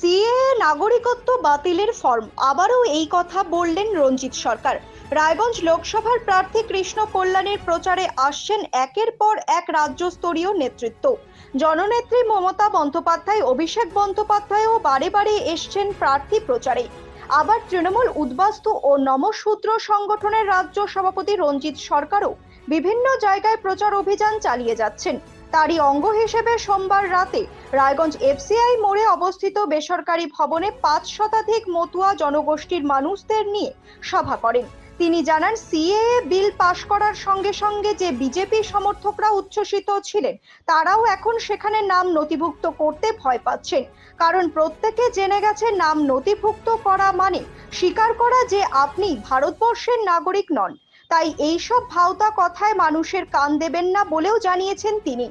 CA নাগরিকত্ব বাতিলের form. আবারও এই কথা বললেন রঞ্জিত সরকার। রায়গঞ্জ লোকসভার প্রার্থী কৃষ্ণ কল্যাণের প্রচারে আসছেন একের পর এক রাজ্যস্তরীয় নেতৃত্ব। জননেত্রী মমতা বন্দ্যোপাধ্যায়, অভিষেক বন্দ্যোপাধ্যায়ও বারে বারে এসছেন প্রার্থী প্রচারে। আবার তৃণমূল উদ্বাস্তু ও নমশূদ্র সংগঠনের রাজ্য সভাপতি রঞ্জিত সরকারও বিভিন্ন জায়গায় প্রচার অভিযান চালিয়ে যাচ্ছেন। তারই অঙ্গ হিসেবে সোমবার রাতে রায়গঞ্জ এফসিআই মোড়ে অবস্থিত বেসরকারি ভবনে পাঁচ শতাধিক মতুয়া জনগোষ্ঠীর মানুষদের নিয়ে সভা করেন। তিনি জানান, সিএএ বিল পাশ করার সঙ্গে সঙ্গে যে বিজেপি সমর্থকরা উচ্ছ্বসিত ছিলেন, তারাও এখন সেখানে নাম নথিভুক্ত করতে ভয় পাচ্ছেন। কারণ প্রত্যেকে জেনে গেছে, নাম নথিভুক্ত করা মানে স্বীকার করা যে আপনি ভারতবর্ষের নাগরিক নন। তাই এইসব ভাওতা কথায় মানুষের কান দেবেন না বলেও জানিয়েছেন তিনি।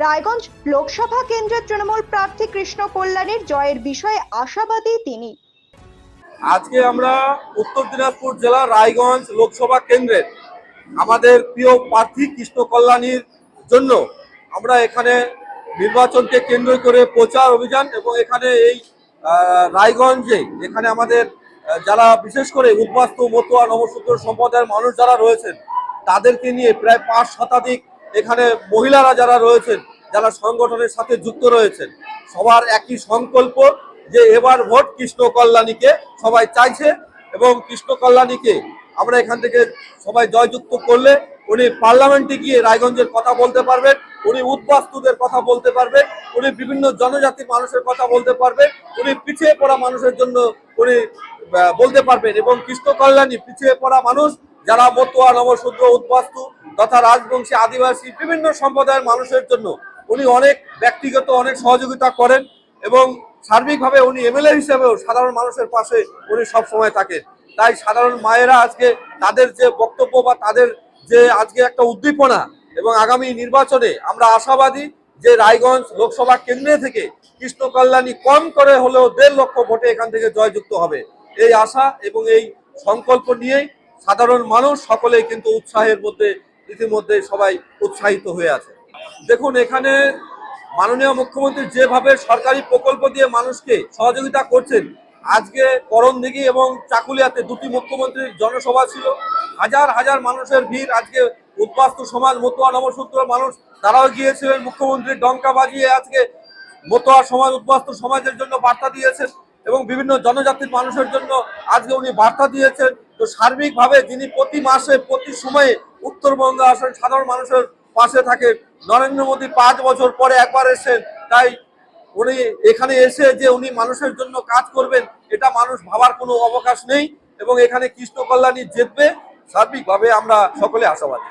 রায়গঞ্জ লোকসভা কেন্দ্রের তৃণমূল প্রার্থী কৃষ্ণ কল্যাণের জয়ের বিষয়ে আশাবাদী তিনি। আজকে আমরা উত্তর দিনাজপুর জেলার রায়গঞ্জ লোকসভা কেন্দ্রের আমাদের প্রিয় প্রার্থী কৃষ্ণ কল্যাণীর জন্য আমরা এখানে নির্বাচনকে কেন্দ্র করে প্রচার অভিযান এবং এখানে এই রায়গঞ্জে, এখানে আমাদের যারা বিশেষ করে উদ্বাস্তু, মতুয়া, নবসূত্র সম্প্রদায়ের মানুষ যারা রয়েছেন, তাদেরকে নিয়ে প্রায় পাঁচ শতাধিক এখানে মহিলারা যারা রয়েছেন, যারা সংগঠনের সাথে যুক্ত রয়েছেন, সবার একই সংকল্প যে এবার ভোট কৃষ্ণ কল্যাণীকে সবাই চাইছে এবং কৃষ্ণ কল্যাণীকে আমরা এখান থেকে সবাই জয়যুক্ত করলে উনি পার্লামেন্টে গিয়ে রায়গঞ্জের কথা বলতে পারবেন, উনি উদ্বাস্তুদের কথা বলতে পারবেন, উনি বিভিন্ন জনজাতির মানুষের কথা বলতে পারবেন, উনি পিছিয়ে পড়া মানুষের জন্য উনি বলতে পারবেন। এবং কৃষ্ণ কল্যাণী পিছিয়ে পড়া মানুষ, যারা মতুয়া, নবশূদ্র, উদ্বাস্তু তথা রাজবংশী, আদিবাসী, বিভিন্ন সম্প্রদায়ের মানুষের জন্য উনি অনেক ব্যক্তিগত, অনেক সহযোগিতা করেন এবং সার্বিকভাবে উনি এমএলএ হিসেবেও সাধারণ মানুষের পাশে উনি সব সময় থাকেন। তাই সাধারণ মায়েরা আজকে তাদের যে বক্তব্য বা তাদের যে আজকে একটা উদ্দীপনা এবং আগামী নির্বাচনে আমরা আশাবাদী যে রায়গঞ্জ লোকসভা কেন্দ্রে থেকে কৃষ্ণ কল্যাণী কম করে হলেও দেড় লক্ষ ভোটে এখান থেকে জয়যুক্ত হবে। এই আশা এবং এই সংকল্প নিয়েই সাধারণ মানুষ সকলেই কিন্তু উৎসাহের মধ্যে ইতিমধ্যে সবাই উৎসাহিত হয়ে আছে। দেখুন, এখানে মাননীয় মুখ্যমন্ত্রী যেভাবে সরকারি প্রকল্প দিয়ে মানুষকে সহযোগিতা করছেন আজকে করণদিঘি এবং চাকুলিয়াতে দুটি মুখ্যমন্ত্রীর জনসভা ছিল। হাজার হাজার মানুষের ভিড় আজকে উদ্বাস্তু সমাজ মতুয়া নবসূত্র মানুষ তারাও গিয়েছিলেন। মুখ্যমন্ত্রী ডঙ্কা বাজিয়ে আজকে মতুয়া সমাজ, উদ্বাস্তু সমাজের জন্য বার্তা দিয়েছেন এবং বিভিন্ন জনজাতির মানুষের জন্য আজকে উনি বার্তা দিয়েছেন। তো সার্বিকভাবে যিনি প্রতি মাসে, প্রতি সময়ে উত্তরবঙ্গে আসেন, সাধারণ মানুষের পাশে থাকেন। নরেন্দ্র মোদী পাঁচ বছর পরে একবার এসেছেন, তাই উনি এখানে এসে যে উনি মানুষের জন্য কাজ করবেন এটা মানুষ ভাবার কোনো অবকাশ নেই এবং এখানে কৃষ্ণ কল্যাণী জিতবে সার্বিকভাবে আমরা সকলে আশাবাদী।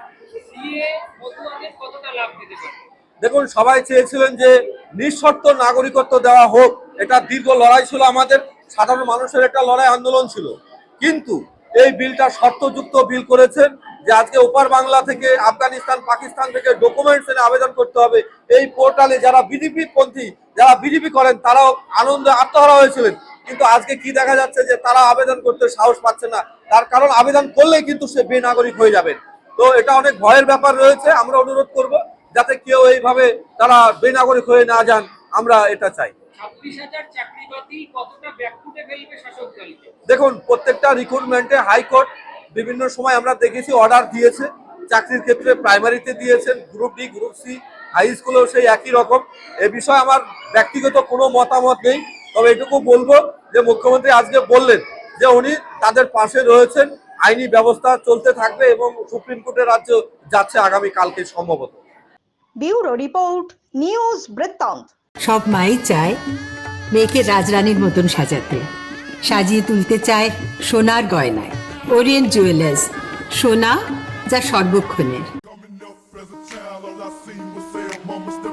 দেখুন সবাই চেয়েছিলেন যে নিঃশর্ত নাগরিকত্ব দেওয়া হোক এটা দীর্ঘ লড়াই ছিল আমাদের সাধারণ মানুষের একটা লড়াই আন্দোলন ছিল। কিন্তু এই বিলটা শর্তযুক্ত বিল করেছেন যে আজকে ওপার বাংলা থেকে আফগানিস্তান পাকিস্তান থেকে ডকুমেন্টস এনে আবেদন করতে হবে। এই পোর্টালে যারা বিজেপি পন্থী যারা বিজেপি করেন তারাও আনন্দে আত্মহারা হয়েছিলেন। কিন্তু আজকে কি দেখা যাচ্ছে যে তারা আবেদন করতে সাহস পাচ্ছে না? তার কারণ আবেদন করলেই কিন্তু সে বেনাগরিক হয়ে যাবেন তো এটা অনেক ভয়ের ব্যাপার রয়েছে আমরা অনুরোধ করব যাতে কেউ এইভাবে তারা বেনাগরিক হয়ে না যান আমরা এটা চাই। দেখুন প্রত্যেকটা রিক্রুটমেন্টে হাইকোর্ট বিভিন্ন সময় আমরা দেখেছি অর্ডার দিয়েছে। চাকরির ক্ষেত্রে প্রাইমারিতে দিয়েছেন group D group C high স্কুলেও সেই একই রকম। এ বিষয়ে আমার ব্যক্তিগত কোনো মতামত নেই। তবে এটুকু বলব যে মুখ্যমন্ত্রী আজকে বললেন যে উনি তাদের পাশে রয়েছেন। আইনি ব্যবস্থা চলতে থাকবে এবং সুপ্রিম কোর্টের রাজ্য যাচ্ছে আগামী কালকে সম্ভবত। ব্যুরো রিপোর্ট নিউজ বৃত্তান্ত। সব মাই চায় মেয়েকে রাজরানীর মতন সাজাতে। সাজিয়ে তুলতে চায় সোনার গয়নায়। ওরিয়েন্ট জুয়েলার্স সোনা যা সর্বক্ষণের। mama's the